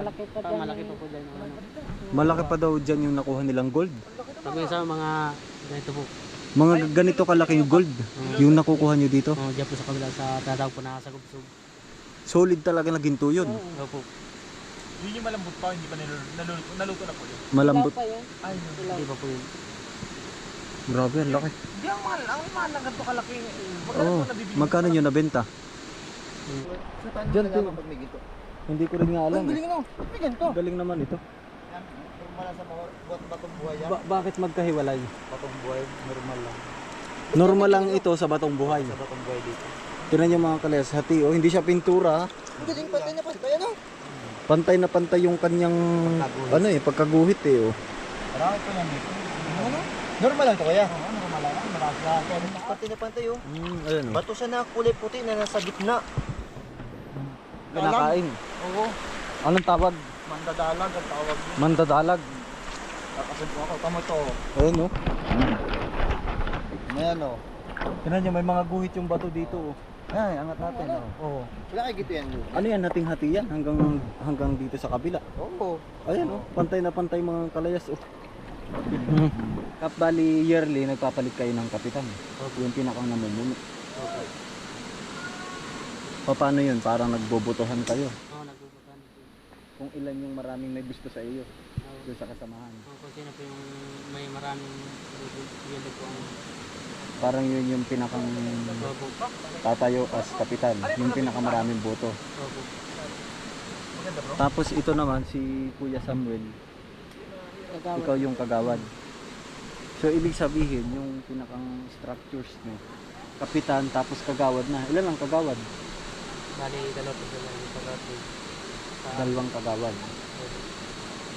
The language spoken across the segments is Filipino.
Malaki pa dyan. malaki pa po dyan. yung Ano. Malaki pa daw dyan yung nakuha nilang gold. Pag minsan mga ganito po. Mga ganito kalaking gold yung nakukuha nyo dito. Oh, diyan po sa kabila sa tatawag po na sa gubsog. Solid talaga na ginto yun. Opo. Yun yung malambot pa, hindi pa niluluto, naluto, naluto na po yun. Malambot. pa yun. Ay, no. Hindi pa po yun. Grabe, ang laki. Hindi ang mahal, ang mahal ng ganito kalaki. Magkano Oo. po nabibili? Magkano nyo nabenta? Diyan, Diyan din. Hindi ko rin nga alam. eh. no. May ganito. Galing naman ito. Yan, normal sa bat- batong buhay yan. Ba- bakit magkahiwalay? Batong buhay, normal lang. Normal lang ito sa batong buhay. Sa batong buhay dito. Tinan nyo mga kalayas, hati oh, hindi siya pintura. Ang galing patay na patay, ano? Pantay na pantay yung kanyang Pagkaguhit. ano eh, pagkaguhit eh oh. Marami po yan dito. Ano? Normal lang to kaya? Oo, normal lang. Marami lang. Pati na pantay oh. Mm, ayun oh. Bato siya na kulay puti na nasa gitna. Kinakain. Oo. Anong tawag? Mandadalag ang tawag niya. Mandadalag. Kakasin po ako. Tama to. Ayun oh. Ayan o. Tinan nyo, may mga guhit yung bato dito oh. Ay, angat natin o. Oo. Wala kay gito yan Lu. Ano yan, hating-hati yan hanggang hanggang dito sa kabila. Oo. Ayan oh, pantay na pantay mga kalayas oh. Kap bali yearly nagpapalit kayo ng kapitan. Yung pinakang namumuno. Pa- Paano yun? Parang nagbobotohan kayo. Oo, nagbubutan. Kung ilan yung maraming may gusto sa iyo Oo. doon sa kasamahan. Oh, kung sino po yung may maraming yun po ang Parang yun yung pinakang Opo. tatayo as kapitan. Yung pinakamaraming boto. Opo. Tapos ito naman si Kuya Samuel, Kagawad. ikaw yung kagawad. So ibig sabihin yung pinakang structures mo, kapitan tapos kagawad na. Ilan ang kagawad? Bali, dalawa po sila yung pagkati. Dalawang kagawad.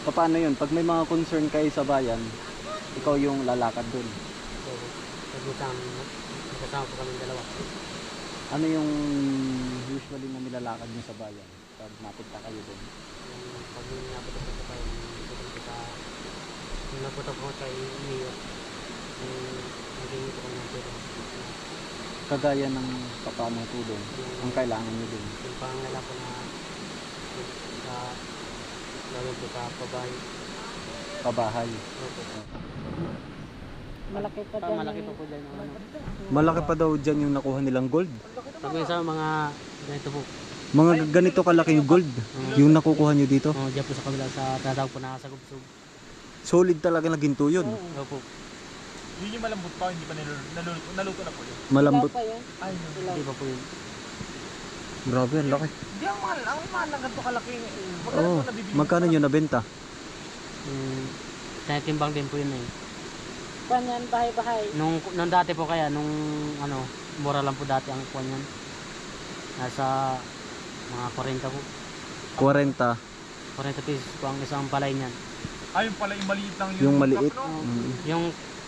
Paano yun? Pag may mga concern kayo sa bayan, ikaw yung lalakad dun. Opo. Nagkasama po kami dalawa. Ano yung usually na nilalakad nyo sa bayan? Pag napunta kayo dun. Yung pag napunta po sa kayo, napunta po sa yung napunta po kay Mio. Yung naging po kami ng tulong. Kagaya ng papanong tulong, ang kailangan nyo dun. Yung pangangala po na sa lalo po sa pabahay. Pabahay. Malaki pa Pa, dyan. malaki yung- pa po dyan. yung Ano. Malaki pa daw dyan yung nakuha nilang gold. Pag minsan mga ganito po. Mga ganito kalaking gold yung nakukuha nyo dito. Oh, diyan po sa kabila sa tatawag po na sa gubsog. Solid talaga na ginto yun. Opo. Yun yung malambot pa, hindi pa niluluto, naluto, naluto na po yun. Malambot. Ilaw pa yun. Ay. Ilaw. Hindi pa po yun. Grabe, ang laki. Hindi ang mahal, ang mahal ng ganito kalaki. Magkano Oo. po nabibili? Magkano nyo nabenta? Mm, tinitimbang din po yun eh. Kwan yan, bahay-bahay. Nung, nung dati po kaya, nung ano, mura lang po dati ang kuwan yan. Nasa mga 40 po. 40. 40 pesos po ang isang palay niyan. Ay, yung pala yung maliit lang Yung maliit. no? Mm. Yung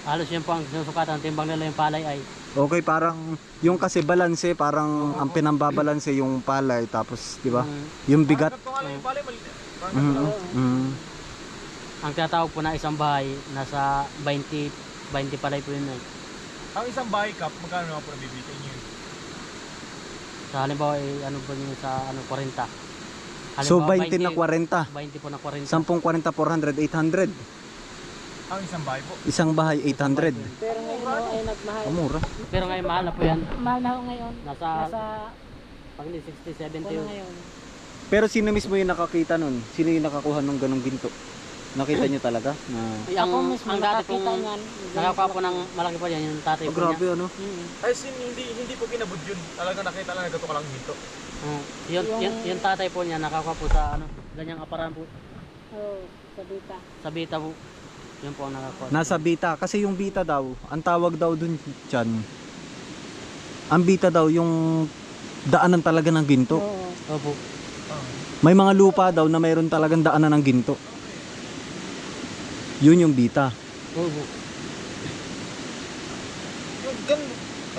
halos yun po ang sinusukatan, timbang nila yung palay ay Okay, parang yung kasi balanse, parang ang pinambabalanse yung palay tapos, di ba? yung, Yung bigat. Parang ganito nga lang yung palay, maliit. Parang Mm, ganito lang. mm. ang tinatawag po na isang bahay, nasa 20, 20 palay po yun eh. Ang isang bahay cup, magkano naman po nabibili sa inyo yun? Sa halimbawa, eh, ano po yun sa ano, 40. So Halimbawa, 20 na 40. 20 po na 40. 10 40, 400, 800. Ang isang bahay po. Isang bahay, 800. Pero ngayon ho ay nagmahal. Ang mura. Pero ngayon mahal na po yan. Mahal na ho ngayon. Nasa, Nasa pag 60, 70 kwan yun. ngayon. Pero sino mismo yung nakakita nun? Sino yung nakakuha ng ganong ginto? Nakita nyo talaga? Na... Ay, ang, Ako mismo ang dati pong niyan. nakakuha po ng malaki po yan, yung tatay Oh, po niya. grabe ano? Mm. Ay, sin, hindi, hindi po kinabud yun. Talaga nakita lang na ganito kalang hinto. Oh, yung, Yung- yung, yung tatay po niya nakakuha po sa ano, ganyang aparan po Oo, sa dita. sa bita po. Yun po ang nakakuha. Nasa bita. Kasi yung bita daw, ang tawag daw dun dyan, ang bita daw yung daanan talaga ng ginto. Oo. Opo. May mga lupa daw na mayroon talagang daanan ng ginto. Yun yung bita. Opo. Yung gan,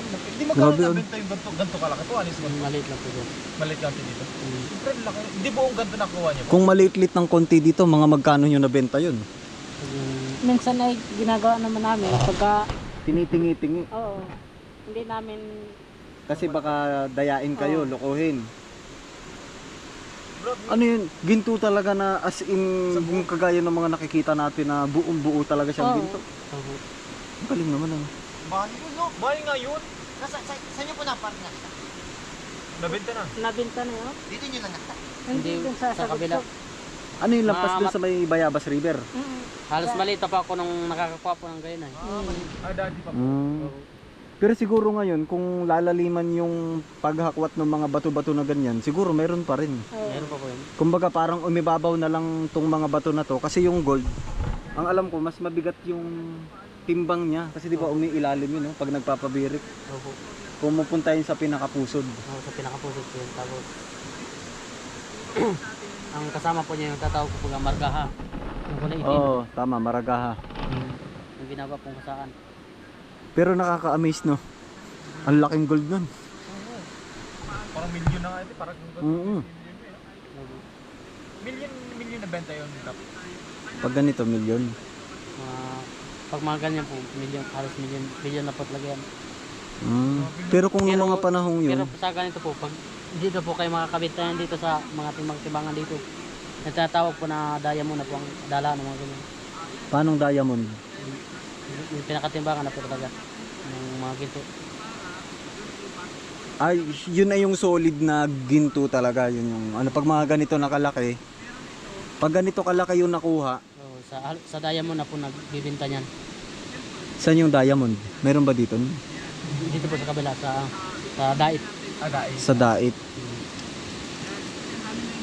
hindi magkano Grabe, ano? nabenta yung ganito, ganito kalaki po. Alis mo. Maliit lang po yun. Maliit lang dito. Mm. Siyempre, laki. Hindi buong ganito nakuha niyo po. Kung maliit-lit ng konti dito, mga magkano nyo nabenta yun? Yung, Minsan ay ginagawa naman namin pagka, Tinitingi-tingi. oo, hindi namin, Kasi baka dayain kayo, lokohin. Ano yun? Ginto talaga na as in yung kagaya ng mga nakikita natin na buong buo talaga siyang Oo. ginto. Ang galing naman ano. Mahal yun, no? Mahal nga yun. Nasa, sa, saan nyo po napark nakita? Nabenta na. Nabinta na yun. Dito nyo lang nakita. Hindi Hindi, dun sa, sa kabila. Ano yung lampas dun sa may Bayabas River? Mm. Halos maliit pa ako nung nakakakuha po ng gayon eh. Ah, dati pa. Mm. Pero siguro ngayon, kung lalaliman yung paghakwat ng mga bato-bato na ganyan, siguro meron pa rin. Meron pa po yun. Kumbaga parang umibabaw na lang tong mga bato na to kasi yung gold, ang alam ko mas mabigat yung timbang niya kasi di ba umiilalim yun no? pag nagpapabirik. Opo. Pumupunta yun sa pinakapusod. Ako sa pinakapusot ko yun. Tapos, ang kasama po niya yung tatawag ko pag margaha. Yung kulay itim. Oo, tama, maragaha. Mm. Yung binaba pong kusaan. Pero nakaka-amaze no. Ang laking gold nun. Parang milyon na nga ito. Parang Mm Opo. milyon, milyon na benta yun. Pag ganito, milyon. Mga, pag mga ganyan po, milyon, halos milyon, milyon na po talaga yan. Mm. Pero kung noong Pero- mga panahong yun, Pero sa ganito po, pag dito po kayo makakabitayan dito sa mga timang tibangan dito, nagtatawag po na diamond na po ang dala ng mga ganyan. paanong diamond? Yung, yung pinakatimbangan na po talaga ng mga ginto. Ay, yun na yung solid na ginto talaga. Yun yung, ano, pag mga ganito na kalaki, pag ganito kalaki yung nakuha, So, sa, sa diamond na po nagbibinta niyan. saan yung diamond? Meron ba dito? Dito po sa kabila, sa, sa dait. Ah, dahil. Sa dait.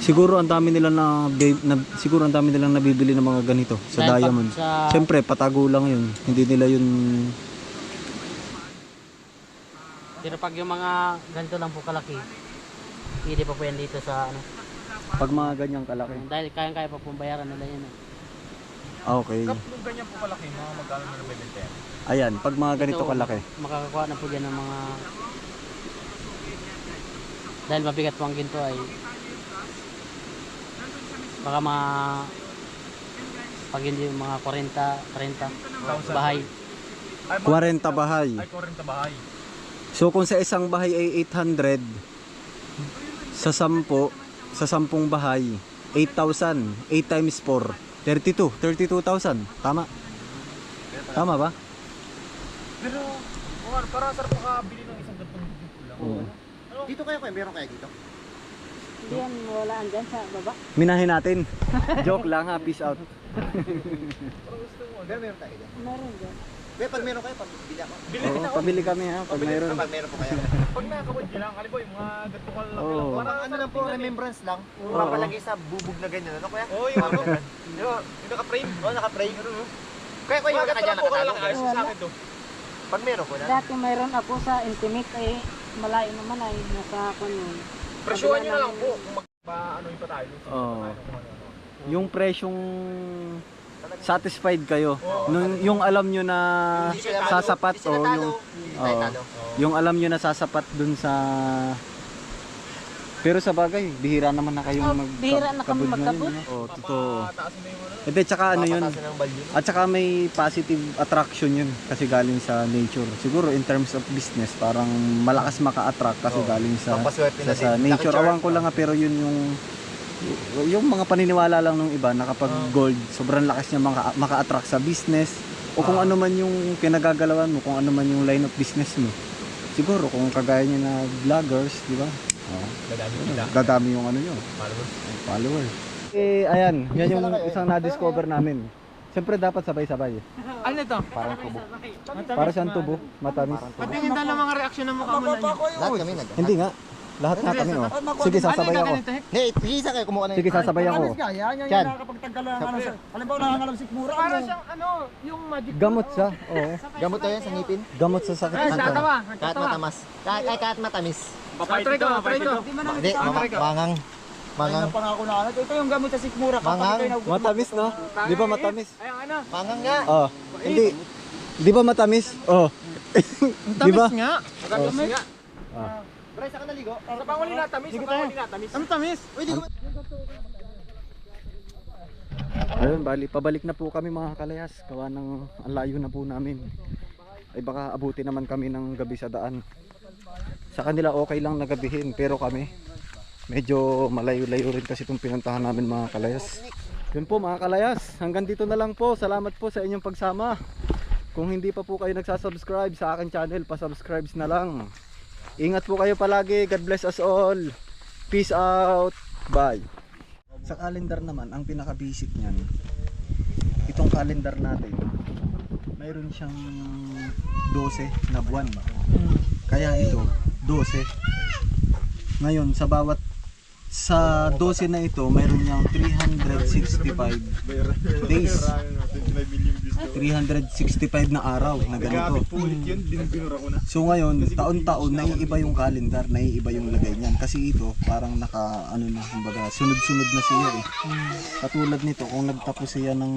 Siguro ang dami nila na, na siguro ang dami nilang nabibili ng mga ganito sa Dahil pag diamond. Sa, Siyempre, patago lang yun. Hindi nila yun pero pag yung mga ganito lang po kalaki, hindi pa po yan dito sa ano. pag mga ganyang kalaki. Dahil kayang-kaya pa pong bayaran nila yun. eh. Ah, Okay. Kap, nung ganyan po kalaki, mga magkano na nabibenta yan? Ayan, pag mga ganito Ito, kalaki. Makakakuha na po dyan ng mga dahil mabigat po ang ginto ay baka mga pag hindi yung mga 40, 30 bahay. Ay, mga- 40 bahay. Ay, 40 bahay. So kung sa isang bahay ay 800, sa 10, sa 10 bahay, 8,000. 8 times 4, 32. 32,000. Tama? Tama ba? Pero, parang sarap makabili ng isang gantong lang. Dito kayo kayo, meron kaya dito? Hindi yan mawalaan dyan sa baba. Minahin natin. Joke lang ha, peace out. Pero meron tayo dyan. Meron dyan. Pero pag meron kayo, pabili ako. Bili Oo, ako. pabili kami ha, pag mayroon. Pag meron po kayo. Pag nakakabod nyo lang, yung mga ganito ka lang. Oo. Parang ano lang po, remembrance lang. Oo. Papalagay sa bubog na ganyan. Ano kuya? Oo, yung ano. Ganun. Yung, yung naka-frame. Oo, naka-frame. Kaya kuya, Mga wala ka ganito dyan lang po nakatalo. kalaki. Ayos sa akin to. Pag meron ko na. Dati mayroon ako sa intimate eh malayo naman ay nasa yun. Presyuhan nyo na lang po. Kung mag... Ba, ano yung pa tayo. Oo. Ano. Yung presyong satisfied kayo. Nung, yung alam nyo na sasapat o yung talo. yung alam nyo na sasapat dun sa pero sa bagay, bihira naman na kayong Oh, mag bihira na kami no? Oo, totoo. Yung ano. Hindi, tsaka ano yun, at saka may positive attraction yun kasi galing sa nature. Siguro in terms of business, parang malakas maka-attract kasi galing sa sa, sa nature. Naki-charm. Awan ko lang nga pero yun yung yung mga paniniwala lang ng iba na kapag gold, sobrang lakas niya maka, maka-attract sa business o kung ano man yung pinagagalawan mo, kung ano man yung line of business mo. Siguro kung kagaya niya na vloggers, di ba? Dadami kita. Dadami yung ano nyo, Followers. followers. Eh, ayan, yan yung isang na-discover namin. Siyempre dapat sabay-sabay. Ano ito? Parang tubo. Para siyang tubo, matamis. Patingin daw ng mga reaksyon ng mukha mo na yun. Lahat kami nag. Hindi nga. Lahat nga kami, oh. Sige, sasabay ako. Hey, isa kayo kumuha na Sige, sasabay ako. Yan. Para siyang ano, yung magic. Gamot siya, oo. Gamot to yan sa ngipin. Gamot sa sakit. Ay, ng tatawa. Kahit matamas. Kahit matamis. Papatry ko, papatry ko. Hindi, mangang. Mangang. Ito yung gamot sa sikmura. Mangang. Matamis, no? Di ba matamis? Ay, ano. Mangang nga. Oh, hindi. Di ba matamis? Oh. Di ba? nga. Matamis nga. Bray, saan ka naligo? Sa panguli na tamis, sa panguli na tamis. Ang tamis. Uy, di ko Ayun, bali, pabalik na po kami mga kalayas. Gawa ng ang layo na po namin. Ay baka abuti naman kami ng gabi sa daan. Sa kanila okay lang na gabihin, pero kami Medyo malayo-layo rin kasi itong pinuntahan namin mga kalayas. Yun po mga kalayas, hanggang dito na lang po. Salamat po sa inyong pagsama. Kung hindi pa po kayo nagsasubscribe sa akin channel, pa-subscribe na lang. Ingat po kayo palagi. God bless us all. Peace out. Bye. Sa calendar naman, ang pinaka-basic niyan, itong calendar natin, mayroon siyang 12 na buwan. Kaya ito, 12. Ngayon, sa bawat sa 12 na ito, mayroon niyang 365 days. 365 na araw na ganito. So ngayon, taon-taon naiiba yung calendar, naiiba yung lagay niyan kasi ito parang naka ano na kumbaga sunod-sunod na siya eh. Katulad nito kung nagtapos siya ng